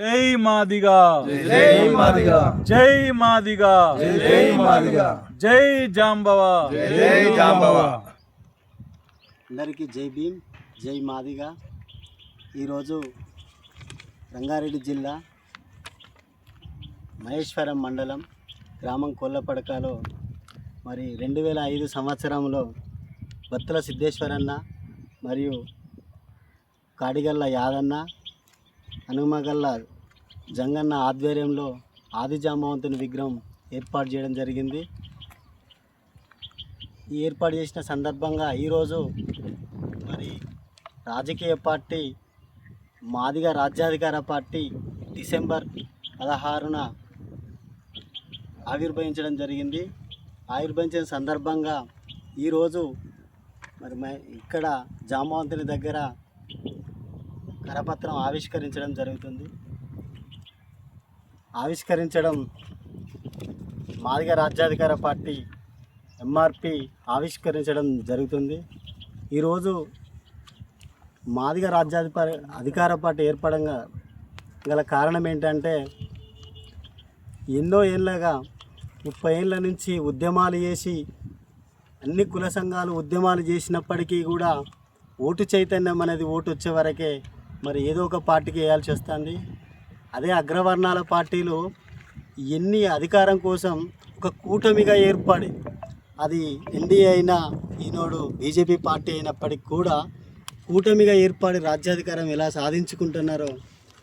జై మాదిగా. జై మాదిగా. జై మాదిగా. జై మాదిగా. జై జాంబవ. జై జాంబవ. అందరికీ జై భీమ్ జై మాదిగా. ఈరోజు రంగారెడ్డి జిల్లా మహేశ్వరం మండలం గ్రామం కొల్లపడకలో మరి రెండు వేల ఐదు సంవత్సరంలో బత్తుల సిద్ధేశ్వరన్న మరియు కాడిగల్ల యాదన్న హనుమగల్ల జంగన్న ఆధ్వర్యంలో ఆదిజాంబవంతుని విగ్రహం ఏర్పాటు చేయడం జరిగింది. ఈ ఏర్పాటు చేసిన సందర్భంగా ఈరోజు మరి రాజకీయ పార్టీ మాదిగా రాజ్యాధికార పార్టీ డిసెంబర్ పదహారున ఆవిర్భవించడం జరిగింది. ఆవిర్భవించిన సందర్భంగా ఈరోజు మరి ఇక్కడ జామవంతుని దగ్గర కరపత్రం ఆవిష్కరించడం జరుగుతుంది. ఆవిష్కరించడం మాదిగ రాజ్యాధికార పార్టీ ఎంఆర్పి ఆవిష్కరించడం జరుగుతుంది. ఈరోజు మాదిగ రాజ్యాధికార అధికార పార్టీ ఏర్పడంగా గల కారణం ఏంటంటే ఎన్నో ఏళ్ళగా ముప్పై ఏళ్ళ నుంచి ఉద్యమాలు చేసి అన్ని కుల సంఘాలు ఉద్యమాలు చేసినప్పటికీ కూడా ఓటు చైతన్యం అనేది ఓటు వచ్చే వరకే మరి ఏదో ఒక పార్టీకి వేయాల్సి వస్తుంది. అదే అగ్రవర్ణాల పార్టీలు ఎన్ని అధికారం కోసం ఒక కూటమిగా ఏర్పడి అది ఎన్డీఏ అయినా ఈనాడు బీజేపీ పార్టీ అయినప్పటికీ కూడా కూటమిగా ఏర్పడి రాజ్యాధికారం ఎలా సాధించుకుంటున్నారో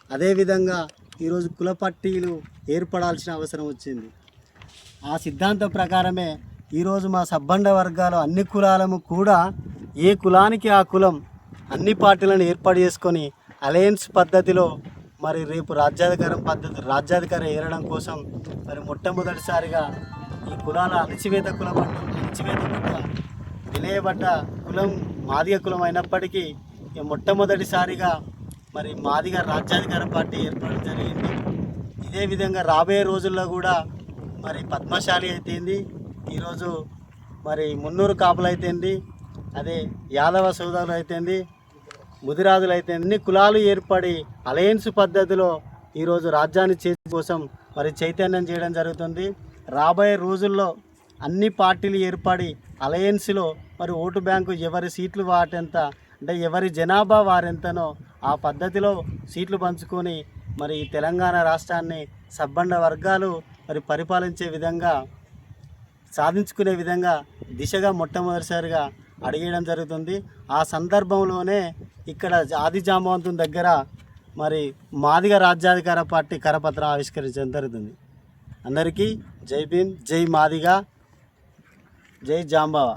అదేవిధంగా ఈరోజు కుల పార్టీలు ఏర్పడాల్సిన అవసరం వచ్చింది. ఆ సిద్ధాంతం ప్రకారమే ఈరోజు మా సబ్బండ వర్గాలు అన్ని కులాలము కూడా ఏ కులానికి ఆ కులం అన్ని పార్టీలను ఏర్పాటు చేసుకొని అలయన్స్ పద్ధతిలో మరి రేపు రాజ్యాధికారం పద్ధతి రాజ్యాధికారం ఏరడం కోసం మరి మొట్టమొదటిసారిగా ఈ కులాల అణచివేత కులం అంటూ అణచివేత పట్ల కులం మాదిగ కులం అయినప్పటికీ ఈ మొట్టమొదటిసారిగా మరి మాదిగ రాజ్యాధికార పార్టీ ఏర్పడడం జరిగింది. ఇదే విధంగా రాబోయే రోజుల్లో కూడా మరి పద్మశాలి అయితేంది ఈరోజు మరి మున్నూరు కాపులు అయితేంది అదే యాదవ సోదరులు అయితేంది ముదిరాజులు అయితే అన్ని కులాలు ఏర్పడి అలయన్స్ పద్ధతిలో ఈరోజు రాజ్యాన్ని చేసే కోసం మరి చైతన్యం చేయడం జరుగుతుంది. రాబోయే రోజుల్లో అన్ని పార్టీలు ఏర్పడి అలయన్స్లో మరి ఓటు బ్యాంకు ఎవరి సీట్లు వాటెంత అంటే ఎవరి జనాభా వారెంతనో ఆ పద్ధతిలో సీట్లు పంచుకొని మరి తెలంగాణ రాష్ట్రాన్ని సబ్బండ వర్గాలు మరి పరిపాలించే విధంగా సాధించుకునే విధంగా దిశగా మొట్టమొదటిసారిగా అడిగేయడం జరుగుతుంది. ఆ సందర్భంలోనే ఇక్కడ ఆది జాంబవంతుని దగ్గర మరి మాదిగ రాజ్యాధికార పార్టీ కరపత్రం ఆవిష్కరించడం జరుగుతుంది. అందరికీ జై భీమ్ జై మాదిగ జై జాంబావ.